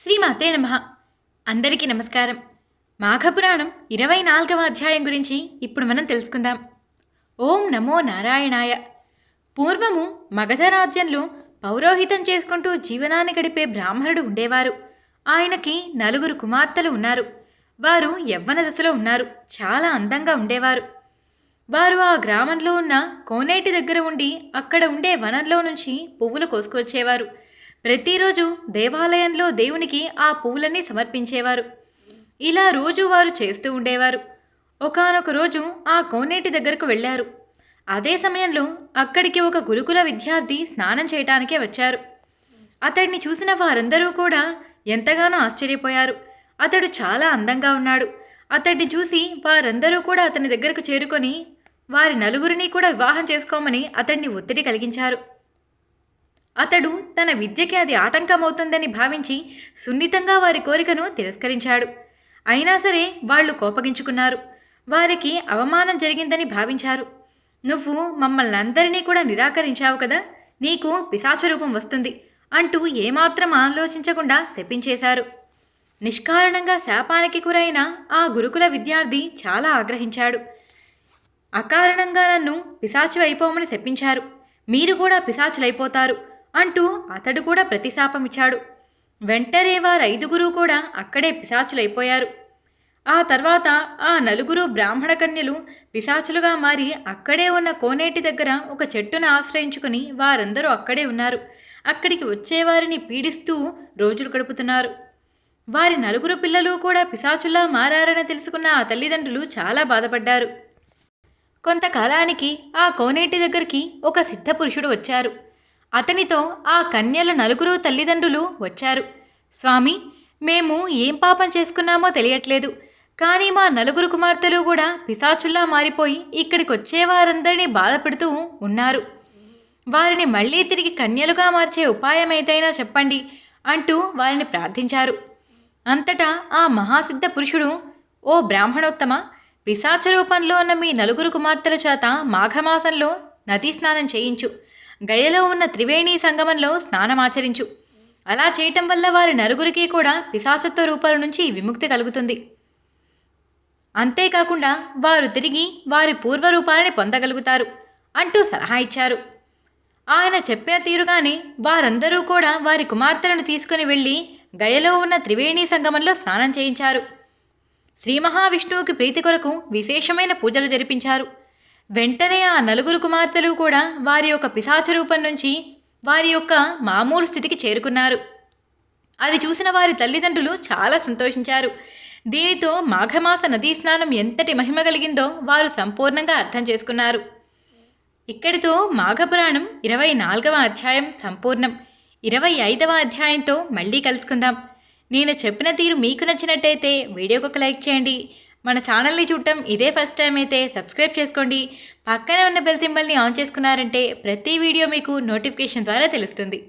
శ్రీమాతే నమ. అందరికీ నమస్కారం. మాఘపురాణం ఇరవై నాలుగవ అధ్యాయం గురించి ఇప్పుడు మనం తెలుసుకుందాం. ఓం నమో నారాయణాయ. పూర్వము మగధ రాజ్యంలో పౌరోహితం చేసుకుంటూ జీవనాన్ని గడిపే బ్రాహ్మణుడు ఉండేవారు. ఆయనకి నలుగురు కుమార్తెలు ఉన్నారు. వారు యవ్వన దశలో ఉన్నారు. చాలా అందంగా ఉండేవారు. వారు ఆ గ్రామంలో ఉన్న కోనేటి దగ్గర ఉండి అక్కడ ఉండే వనంలో నుంచి పువ్వులు కోసుకొచ్చేవారు ప్రతిరోజు దేవాలయంలో దేవునికి ఆ పువ్వులన్నీ సమర్పించేవారు. ఇలా రోజు వారు చేస్తూ ఉండేవారు. ఒకానొక రోజు ఆ కోనేటి దగ్గరకు వెళ్ళారు. అదే సమయంలో అక్కడికి ఒక గురుకుల విద్యార్థి స్నానం చేయటానికే వచ్చారు. అతడిని చూసిన వారందరూ కూడా ఎంతగానో ఆశ్చర్యపోయారు. అతడు చాలా అందంగా ఉన్నాడు. అతడిని చూసి వారందరూ కూడా అతని దగ్గరకు చేరుకొని వారి నలుగురిని కూడా వివాహం చేసుకోమని అతడిని ఒత్తిడి కలిగించారు. అతడు తన విద్యకి అది ఆటంకమవుతుందని భావించి సున్నితంగా వారి కోరికను తిరస్కరించాడు. అయినా సరే వాళ్ళు కోపగించుకున్నారు. వారికి అవమానం జరిగిందని భావించారు. నువ్వు మమ్మల్ని అందరినీ కూడా నిరాకరించావు కదా నీకు పిశాచ రూపం వస్తుంది అంటూ ఏమాత్రం ఆలోచించకుండా శపించేశారు. నిష్కారణంగా శాపానికి గురైన ఆ గురుకుల విద్యార్థి చాలా ఆగ్రహించాడు. అకారణంగా నన్ను పిశాచు అయిపోమని శపించారు. మీరు కూడా పిశాచులైపోతారు. అంటూ అతడు కూడా ప్రతిశాపమిచ్చాడు వెంటనే వారైదుగురు కూడా అక్కడే పిశాచులైపోయారు. ఆ తర్వాత ఆ నలుగురు బ్రాహ్మణ కన్యలు పిశాచులుగా మారి అక్కడే ఉన్న కోనేటి దగ్గర ఒక చెట్టును ఆశ్రయించుకుని వారందరూ అక్కడే ఉన్నారు. అక్కడికి వచ్చేవారిని పీడిస్తూ రోజులు గడుపుతున్నారు. వారి నలుగురు పిల్లలు కూడా పిశాచుల్లా మారారని తెలుసుకున్న ఆ తల్లిదండ్రులు చాలా బాధపడ్డారు. కొంతకాలానికి ఆ కోనేటి దగ్గరికి ఒక సిద్ధపురుషుడు వచ్చారు. అతనితో ఆ కన్యల నలుగురు తల్లిదండ్రులు వచ్చారు. స్వామి మేము ఏం పాపం చేసుకున్నామో తెలియట్లేదు. కానీ మా నలుగురు కుమార్తెలు కూడా పిశాచుల్లా మారిపోయి ఇక్కడికి వచ్చేవారందరినీ బాధపెడుతూ ఉన్నారు. వారిని మళ్ళీ తిరిగి కన్యలుగా మార్చే ఉపాయం ఏదైనా చెప్పండి అంటూ వారిని ప్రార్థించారు. అంతటా ఆ మహాసిద్ధ పురుషుడు ఓ బ్రాహ్మణోత్తమ పిశాచ రూపంలో ఉన్న మీ నలుగురు కుమార్తెల చేత మాఘమాసంలో నదీ స్నానం చేయించు. గయలో ఉన్న త్రివేణి సంగమంలో స్నానమాచరించు. అలా చేయటం వల్ల వారి నలుగురికి కూడా పిశాచత్వ రూపాల నుంచి విముక్తి కలుగుతుంది. అంతేకాకుండా వారు తిరిగి వారి పూర్వరూపాలని పొందగలుగుతారు అంటూ సలహా ఇచ్చారు. ఆయన చెప్పిన తీరుగానే వారందరూ కూడా వారి కుమార్తెలను తీసుకుని వెళ్ళి గయలో ఉన్న త్రివేణి సంగమంలో స్నానం చేయించారు. శ్రీ మహావిష్ణువుకి ప్రీతి కొరకు విశేషమైన పూజలు జరిపించారు. వెంటనే ఆ నలుగురు కుమార్తెలు కూడా వారి యొక్క పిశాచ రూపం నుంచి వారి యొక్క మామూలు స్థితికి చేరుకున్నారు. అది చూసిన వారి తల్లిదండ్రులు చాలా సంతోషించారు. దీనితో మాఘమాస నదీ స్నానం ఎంతటి మహిమ కలిగిందో వారు సంపూర్ణంగా అర్థం చేసుకున్నారు. ఇక్కడితో మాఘపురాణం ఇరవై నాలుగవ అధ్యాయం సంపూర్ణం. ఇరవై ఐదవ అధ్యాయంతో మళ్ళీ కలుసుకుందాం. నేను చెప్పిన తీరు మీకు నచ్చినట్టయితే వీడియోకి ఒక లైక్ చేయండి. మన ఛానల్ని చూడటం ఇదే ఫస్ట్ టైం అయితే సబ్స్క్రైబ్ చేసుకోండి. పక్కనే ఉన్న బెల్ సింబల్ని ఆన్ చేసుకున్నారంటే ప్రతి వీడియో మీకు నోటిఫికేషన్ ద్వారా తెలుస్తుంది.